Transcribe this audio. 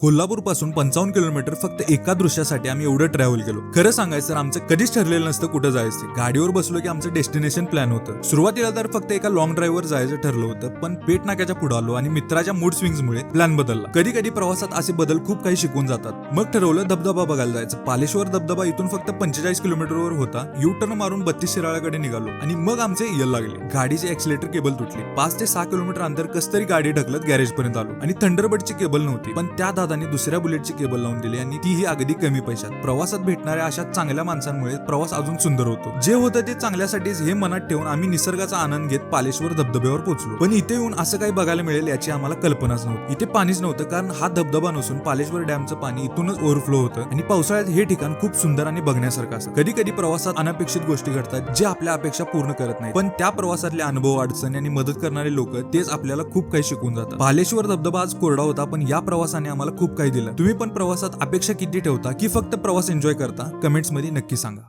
कोल्हापूरपासून पंचावन्न किलोमीटर फक्त एका दृश्यासाठी आम्ही एवढं ट्रॅव्हल केलो. खरं सांगायचं तर आमचं कधीच ठरलेलं नसतं कुठं जायचं. गाडीवर बसलो की आमचं डेस्टिनेशन प्लॅन होतं. सुरुवातीला तर फक्त एका लॉंग ड्राईव्हवर जायचं ठरलं होतं पण पेट नाक्याच्या पुढे आलो आणि मित्राच्या मूड स्विंग्समुळे प्लॅन बदलला. कधी कधी प्रवासात असे बदल खूप काही शिकून जातात. मग ठरवलं धबधबा बघायला जायचं. पालेश्वर धबधबा इथून फक्त पंचेचाळीस किलोमीटरवर होता. यू टर्न मारून बत्तीस शिराळ्याकडे निघालो आणि मग आमचे यल लागले. गाडीचे एक्सिलेटर केबल तुटली. पाच ते सहा किलोमीटर अंतर कसतरी गाडी ढकलत गॅरेज पर्यंत आलो. आणि थंडरबर्डची केबल नव्हती पण त्या आणि दुसऱ्या बुलेटची केबल लावून दिली आणि तीही अगदी कमी पैशात. प्रवासात भेटणाऱ्या अशा चांगल्या माणसांमुळे प्रवास अजून सुंदर होतो. जे होतं ते चांगल्यासाठीच हे मनात ठेवून आम्ही निसर्गाचा आनंद घेत पालेश्वर धबधब्यावर पोहोचलो. पण इथे येऊन असं काही बघायला मिळेल याची आम्हाला कल्पनाच नव्हती. इथे पाणीच नव्हतं कारण हा धबधबा नसून पालेश्वर डॅमचं पाणी इथूनच ओव्हरफ्लो होतं आणि पावसाळ्यात हे ठिकाण खूप सुंदर आणि बघण्यासारखं असतं. कधी कधी प्रवासात अनपेक्षित गोष्टी घडतात जे आपल्या अपेक्षा पूर्ण करत नाही पण त्या प्रवासातले अनुभव अडचणी आणि मदत करणारे लोक तेच आपल्याला खूप काही शिकून जातात. पालेश्वर धबधबा आज कोरडा होता पण या प्रवासाने आम्हाला खूप काही दिलं. तुम्ही पण प्रवासात अपेक्षा किती ठेवता की फक्त प्रवास एन्जॉय करता? कमेंट्समध्ये नक्की सांगा.